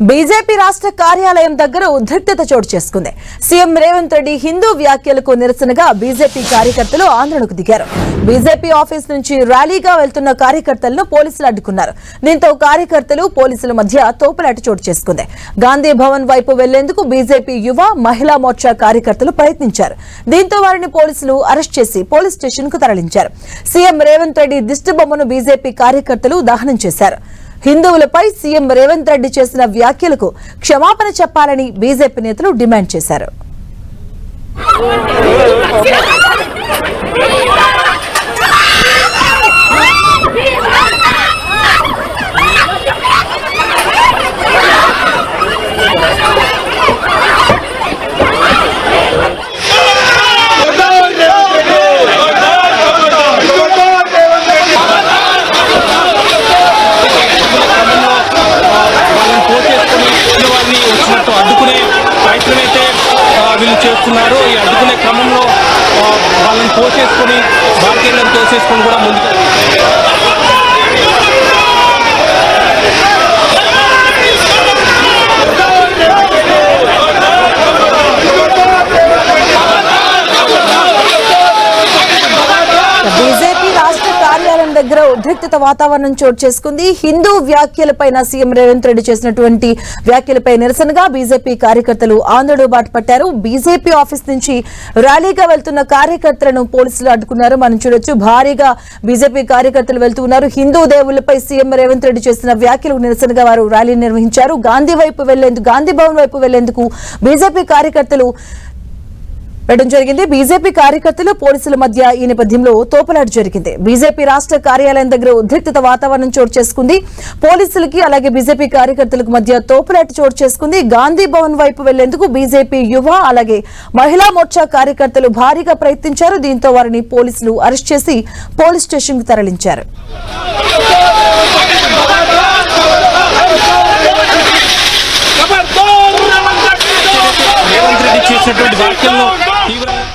BJP రాష్ట్ర కార్యాలయం దగ్గర ఉద్రిక్తత చోటు చేసుకుంది. సీఎం రేవంత్ రెడ్డి హిందూ వ్యాఖ్యలకు నిరసనగా బీజేపీ కార్యకర్తలు ఆందోళనకు దిగారు. బీజేపీ ఆఫీస్ నుంచి ర్యాలీగా వెళ్తున్న కార్యకర్తలను పోలీసులు అడ్డుకున్నారు. దీంతో కార్యకర్తలు పోలీసుల మధ్య తోపులాట చోటు చేసుకుంది. గాంధీ భవన్ వైపు వెళ్ళేందుకు బీజేపీ యువ మహిళా మోర్చా కార్యకర్తలు ప్రయత్నించారు. దీంతో వారిని పోలీసులు అరెస్ట్ చేసి పోలీస్ స్టేషన్కు తరలించారు. సీఎం రేవంత్ రెడ్డి దిష్టిబొమ్మను బీజేపీ కార్యకర్తలు దహనం చేశారు. హిందువులపై సీఎం రేవంత్ రెడ్డి చేసిన వ్యాఖ్యలకు క్షమాపణ చెప్పాలని బీజేపీ నేతలు డిమాండ్ చేశారు. ఆ, చేస్తున్నారు ఈ అడ్డుకునే క్రమంలో వాళ్ళని తోచేసుకొని భారతీయులను తోసేసుకొని కూడా ముందుకు దగ్గర ఉద్రిక్తత వాతావరణం చోటు చేసుకుంది. హిందూ వ్యాఖ్యలపైన సీఎం రేవంత్ రెడ్డి చేసినటువంటి వ్యాఖ్యలపై నిరసనగా బీజేపీ కార్యకర్తలు ఆందోళన బాటు పట్టారు బీజేపీ ఆఫీస్ నుంచి ర్యాలీగా వెళ్తున్న కార్యకర్తలను పోలీసులు అడ్డుకున్నారు. మనం చూడొచ్చు భారీగా బీజేపీ కార్యకర్తలు వెళ్తున్నారు హిందూ దేవుళ్ళపై సీఎం రేవంత్ రెడ్డి చేసిన వ్యాఖ్యలకు నిరసనగా వారు ర్యాలీ నిర్వహించారు. గాంధీ వైపు వెళ్ళేందుకు గాంధీ భవన్ వైపు వెళ్ళేందుకు బీజేపీ కార్యకర్తలు పెట్టడం జరిగింది. బీజేపీ కార్యకర్తలు పోలీసుల మధ్య ఈ నేపథ్యంలో తోపులాట జరిగింది. బీజేపీ రాష్ట్ర కార్యాలయం దగ్గర ఉద్రిక్తత వాతావరణం చోటు చేసుకుంది. పోలీసులకి అలాగే బీజేపీ కార్యకర్తలకు మధ్య తోపులాట చోటు చేసుకుంది. గాంధీ భవన్ వైపు వెళ్ళేందుకు బీజేపీ యువ అలాగే మహిళా మోర్చా కార్యకర్తలు భారీగా ప్రయత్నించారు. దీంతో వారిని పోలీసులు అరెస్ట్ చేసి పోలీస్ స్టేషన్కు తరలించారు చేసినటువంటి రెడ్డి 一个